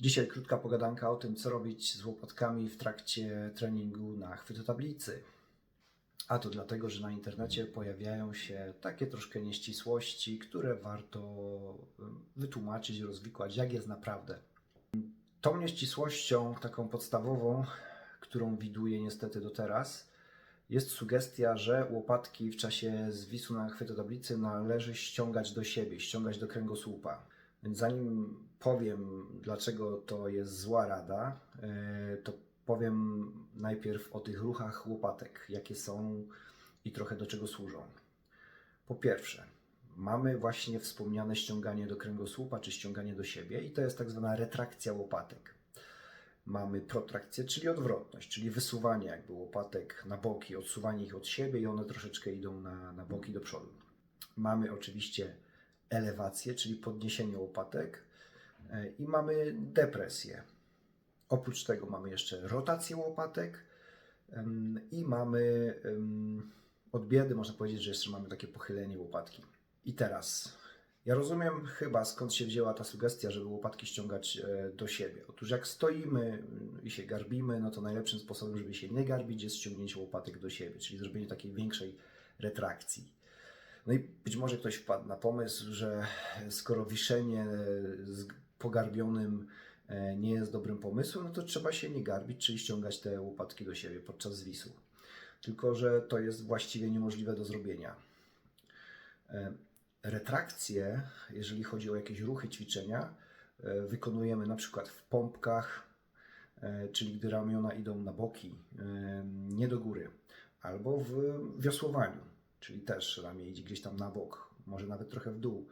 Dzisiaj krótka pogadanka o tym, co robić z łopatkami w trakcie treningu na chwytotablicy. A to dlatego, że na internecie pojawiają się takie troszkę nieścisłości, które warto wytłumaczyć, rozwikłać, jak jest naprawdę. Tą nieścisłością, taką podstawową, którą widuję niestety do teraz, jest sugestia, że łopatki w czasie zwisu na chwytotablicy należy ściągać do siebie, ściągać do kręgosłupa. Więc zanim powiem, dlaczego to jest zła rada, e, to powiem najpierw o tych ruchach łopatek, jakie są i trochę do czego służą. Po pierwsze, mamy właśnie wspomniane ściąganie do kręgosłupa czy ściąganie do siebie, i to jest tak zwana retrakcja łopatek. Mamy protrakcję, czyli odwrotność, czyli wysuwanie jakby łopatek na boki, odsuwanie ich od siebie i one troszeczkę idą na, na boki do przodu. Mamy oczywiście elewację, czyli podniesienie łopatek e, i mamy depresję. Oprócz tego mamy jeszcze rotację łopatek i mamy od biedy, można powiedzieć, że jeszcze mamy takie pochylenie łopatki. I teraz, ja rozumiem chyba skąd się wzięła ta sugestia, żeby łopatki ściągać e, do siebie. Otóż jak stoimy mm, i się garbimy, no to najlepszym sposobem, żeby się nie garbić, jest ściągnięcie łopatek do siebie, czyli zrobienie takiej większej retrakcji. No i być może ktoś wpadł na pomysł, że skoro wiszenie z pogarbionym e, nie jest dobrym pomysłem, no to trzeba się nie garbić, czyli ściągać te łopatki do siebie podczas zwisu. Tylko, że to jest właściwie niemożliwe do zrobienia. E, Retrakcje, jeżeli chodzi o jakieś ruchy, ćwiczenia, e, wykonujemy na przykład w pompkach, e, czyli gdy ramiona idą na boki, e, nie do góry, albo w wiosłowaniu, czyli też ramię idzie gdzieś tam na bok, może nawet trochę w dół.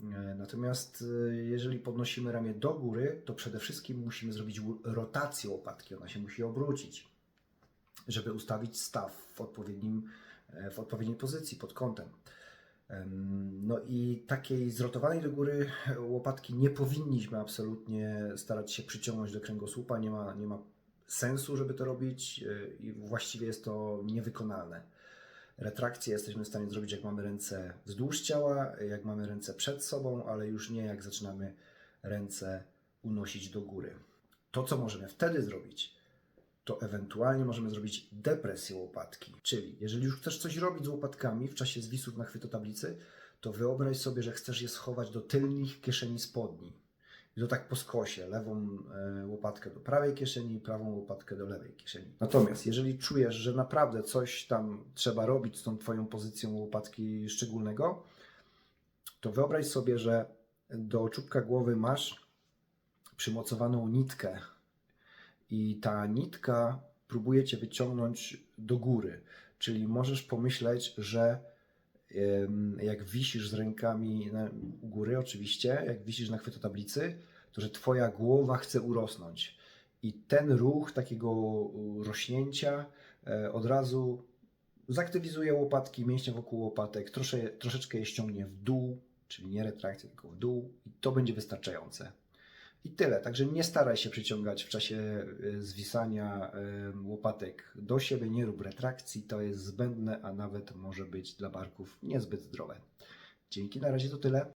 E, Natomiast e, jeżeli podnosimy ramię do góry, to przede wszystkim musimy zrobić rotację łopatki, ona się musi obrócić, żeby ustawić staw w, odpowiednim, e, w odpowiedniej pozycji pod kątem. Em, No i takiej zrotowanej do góry łopatki nie powinniśmy absolutnie starać się przyciągnąć do kręgosłupa. Nie ma, nie ma sensu, żeby to robić i właściwie jest to niewykonalne. Retrakcję jesteśmy w stanie zrobić, jak mamy ręce wzdłuż ciała, jak mamy ręce przed sobą, ale już nie jak zaczynamy ręce unosić do góry. To, co możemy wtedy zrobić, to ewentualnie możemy zrobić depresję łopatki. Czyli jeżeli już chcesz coś robić z łopatkami w czasie zwisów na chwytotablicy, to wyobraź sobie, że chcesz je schować do tylnych kieszeni spodni. I to tak po skosie, lewą e, łopatkę do prawej kieszeni, prawą łopatkę do lewej kieszeni. Natomiast jeżeli czujesz, że naprawdę coś tam trzeba robić z tą Twoją pozycją łopatki szczególnego, to wyobraź sobie, że do czubka głowy masz przymocowaną nitkę i ta nitka próbuje cię wyciągnąć do góry. Czyli możesz pomyśleć, że jak wisisz z rękami u góry, oczywiście, jak wisisz na chwytotablicy, to że twoja głowa chce urosnąć. I ten ruch takiego rośnięcia e, od razu zaktywizuje łopatki, mięśnie wokół łopatek, trosze, troszeczkę je ściągnie w dół, czyli nie retrakcję, tylko w dół, i to będzie wystarczające. I tyle. Także nie staraj się przyciągać w czasie y, zwisania łopatek do siebie, nie rób retrakcji, to jest zbędne, a nawet może być dla barków niezbyt zdrowe. Dzięki, na razie to tyle.